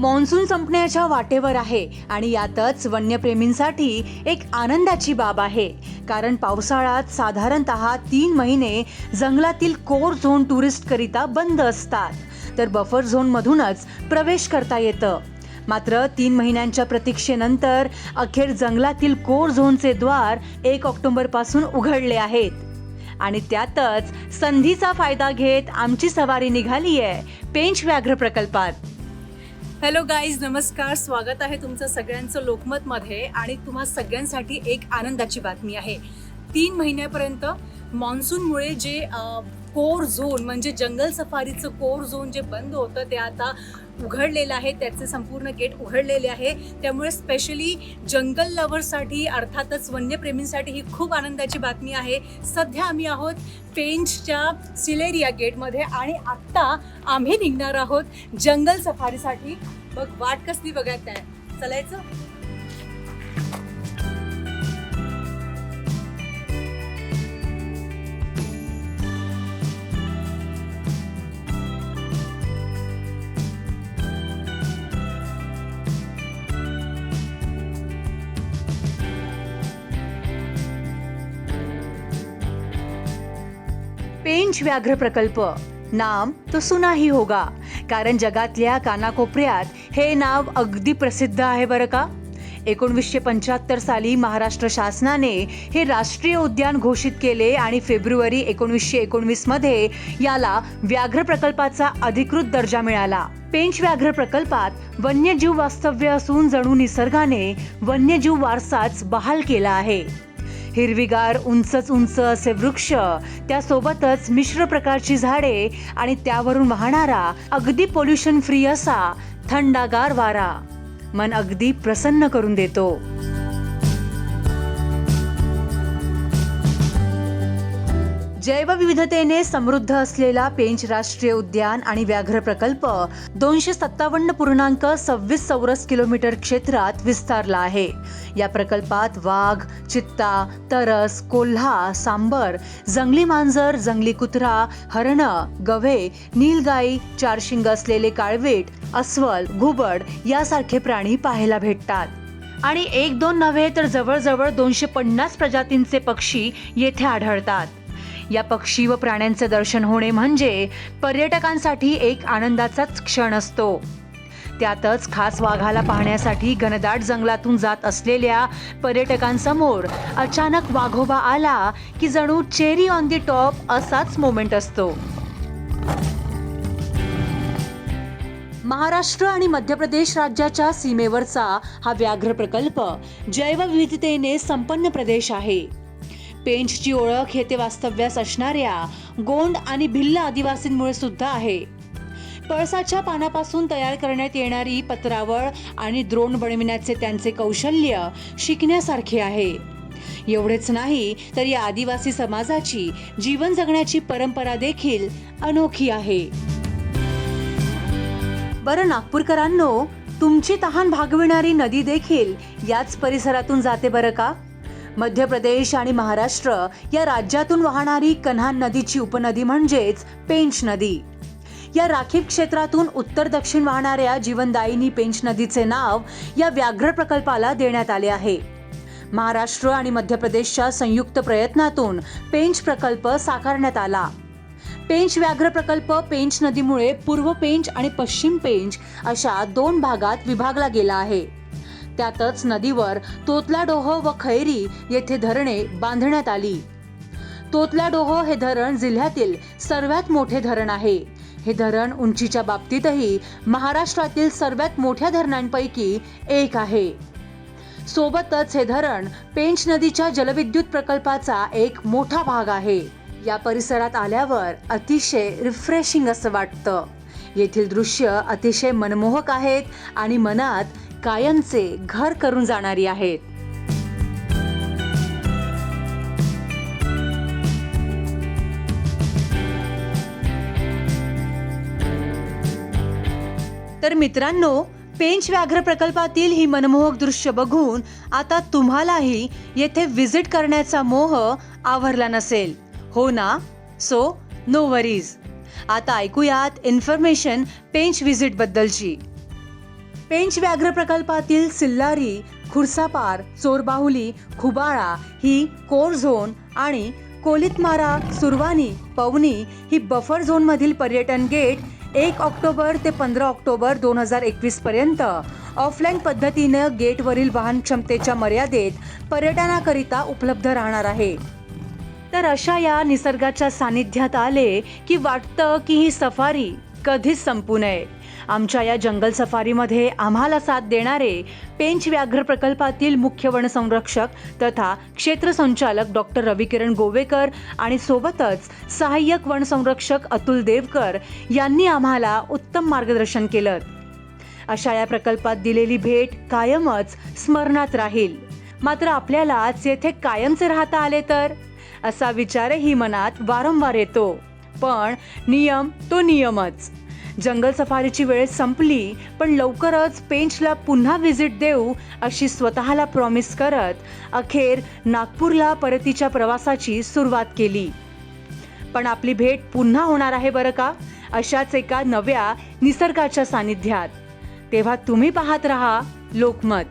Monsoon संपण्याच्या वाटेवर आहे आणि यातच वन्यप्रेमींसाठी एक आनंदाची बाब आहे. कारण पावसाळ्यात साधारणत तीन महिने जंगलातील कोर झोन टुरिस्टकरिता बंद असतात. तर बफर झोनमधूनच प्रवेश करता येतं. मात्र तीन महिन्यांच्या प्रतीक्षेनंतर अखेर जंगलातील कोर झोनचे द्वार एक ऑक्टोबरपासून उघडले आहेत. आणि त्यातच संधीचा फायदा घेत आमची सवारी निघाली आहे पेंच व्याघ्र प्रकल्पात. हॅलो गाईज नमस्कार. स्वागत आहे तुमचं सगळ्यांचं लोकमतमध्ये आणि तुम्हा सगळ्यांसाठी एक आनंदाची बातमी आहे. तीन महिन्यापर्यंत मान्सूनमुळे जे कोर झोन म्हणजे जंगल सफारीचं कोर झोन जे बंद होतं ते आता उघडलेलं आहे त्याचे संपूर्ण गेट उघडलेले आहे. त्यामुळे स्पेशली जंगल लव्हरसाठी अर्थातच वन्यप्रेमींसाठी ही खूप आनंदाची बातमी आहे. सध्या आम्ही आहोत पेंचच्या सिलेरिया गेटमध्ये आणि आत्ता आम्ही निघणार आहोत जंगल सफारीसाठी. बघ वाट कसली बघत आहे चलायचं? पेंच व्याघ्र प्रकल्प. नाम तो सुनाही होगा. कारण जगातल्या कानाकोपऱ्यात हे नाव अगदी प्रसिद्ध आहे बरं का? एकोणवीसशे पंच्याहत्तर साली महाराष्ट्र शासनाने हे राष्ट्रीय उद्यान घोषित केले आणि फेब्रुवारी एकोणीसशे एकोणवीसमध्ये याला व्याघ्र प्रकल्पाचा अधिकृत दर्जा मिळाला. पेंच व्याघ्र प्रकल्पात वन्यजीव वास्तव्य असून जणू निसर्गाने वन्यजीव वारसाच बहाल केला आहे. हिरवीगार उंचच उंच असे वृक्ष त्यासोबतच मिश्र प्रकारची झाडे आणि त्यावरून वाहणारा अगदी पोल्युशन फ्री असा थंडागार वारा मन अगदी प्रसन्न करून देतो. जैवविविधतेने समृद्ध असलेला पेंच राष्ट्रीय उद्यान आणि व्याघ्र प्रकल्प दोनशे सत्तावन्न पूर्णांक सव्वीस चौरस किलोमीटर क्षेत्रात विस्तारला आहे. या प्रकल्पात वाघ चित्ता तरस कोल्हा सांबर जंगली मांजर जंगली कुत्रा हरण गव्हे नीलगाई चारशिंग असलेले काळवीट अस्वल घुबड यासारखे प्राणी पाहायला भेटतात. आणि एक दोन नव्हे तर जवळजवळ दोनशे पन्नास प्रजातींचे पक्षी येथे आढळतात. या पक्षी व प्राण्यांचे दर्शन होणे म्हणजे पर्यटकांसाठी एक आनंदाचाच क्षण असतो. त्यातच खास वाघाला पाहण्यासाठी घनदाट जंगलातून जात असलेल्या पर्यटकांसमोर अचानक वाघोबा आला की जणू चेरी ऑन दी टॉप असाच मोमेंट असतो. महाराष्ट्र आणि मध्य प्रदेश राज्याच्या सीमेवरचा हा व्याघ्र प्रकल्प जैवविविधतेने संपन्न प्रदेश आहे. पेंचची ओळख येथे वास्तव्यास असणाऱ्या गोंड आणि भिल्ल आदिवासींमुळे सुद्धा आहे. पळसाच्या पानापासून तयार करण्यात येणारी पत्रावळ आणि द्रोण बनविण्याचे त्यांचे कौशल्य शिकण्यासारखे आहे. एवढेच नाही तर या आदिवासी समाजाची जीवन जगण्याची परंपरा देखील अनोखी आहे. बरं नागपूरकरांनो तुमची तहान भागविणारी नदी देखील याच परिसरातून जाते बरं का? मध्य प्रदेश आणि महाराष्ट्र या राज्यातून वाहणारी कन्हान नदीची उपनदी म्हणजेच पेंच नदी. या राखीव क्षेत्रातून उत्तर दक्षिण वाहणाऱ्या जीवनदायिनी पेंच नदीचे नाव या व्याघ्र प्रकल्पाला देण्यात आले आहे. महाराष्ट्र आणि मध्य प्रदेशच्या संयुक्त प्रयत्नातून पेंच प्रकल्प साकारण्यात आला. पेंच व्याघ्र प्रकल्प पेंच नदीमुळे पूर्व पेंच आणि पश्चिम पेंच अशा दोन भागात विभागला गेला आहे. त्यातच नदीवर तोतलाडोह व खैरी येथे धरणे बांधण्यात आली. तोतलाडोह हे धरण जिल्ह्यातील सर्वात मोठे धरण आहे. हे धरण उंचीच्या बाबतीतही महाराष्ट्रातील सर्वात मोठ्या धरणांपैकी एक आहे. सोबतच हे धरण पेंच नदीच्या जलविद्युत प्रकल्पाचा एक मोठा भाग आहे. या परिसरात आल्यावर अतिशय रिफ्रेशिंग असं वाटतं. येथील दृश्य अतिशय मनमोहक आहेत आणि मनात कायमचे घर करून जाणारी आहेत. तर मित्रांनो पेंच व्याघ्र प्रकल्पातील ही मनमोहक दृश्य बघून आता तुम्हालाही येथे व्हिजिट करण्याचा मोह आवरला नसेल. हो ना? So no worries. आता ऐकूयात इन्फॉर्मेशन पेंच व्हिजिट बद्दलची पेंच व्याघ्र प्रकल्पातील सिल्लारी खुर्सापार चोरबाहुली खुबाळा ही कोर झोन आणि कोलितमारा सुरवानी पवनी ही बफर झोनमधील पर्यटन गेट एक ऑक्टोबर ते पंधरा ऑक्टोबर दोन हजार एकवीस पर्यंत. ऑफलाईन पद्धतीनं गेटवरील वाहन क्षमतेच्या मर्यादेत पर्यटनाकरिता उपलब्ध राहणार आहे. तर अशा या निसर्गाच्या सानिध्यात आले की वाटतं की ही सफारी कधीच संपू नये. आमच्या या जंगल सफारीमध्ये आम्हाला साथ देणारे पेंच व्याघ्र प्रकल्पातील मुख्य वनसंरक्षक तथा क्षेत्र संचालक डॉक्टर रविकिरण गोवेकर आणि सोबतच सहाय्यक वनसंरक्षक अतुल देवकर यांनी आम्हाला उत्तम मार्गदर्शन केलं. अशा या प्रकल्पात दिलेली भेट कायमच स्मरणात राहील. मात्र आपल्यालाच येथे कायमचे राहता आले तर? असा विचारही मनात वारंवार येतो. पण नियम तो नियमच. जंगल सफारीची वेळ संपली पण लवकरच पेंचला पुन्हा व्हिजिट देऊ अशी स्वतःला प्रॉमिस करत अखेर नागपूरला परतीच्या प्रवासाची सुरुवात केली. पण आपली भेट पुन्हा होणार आहे बरं का? अशाच एका नव्या निसर्गाच्या सानिध्यात. तेव्हा तुम्ही पाहत रहा लोकमत.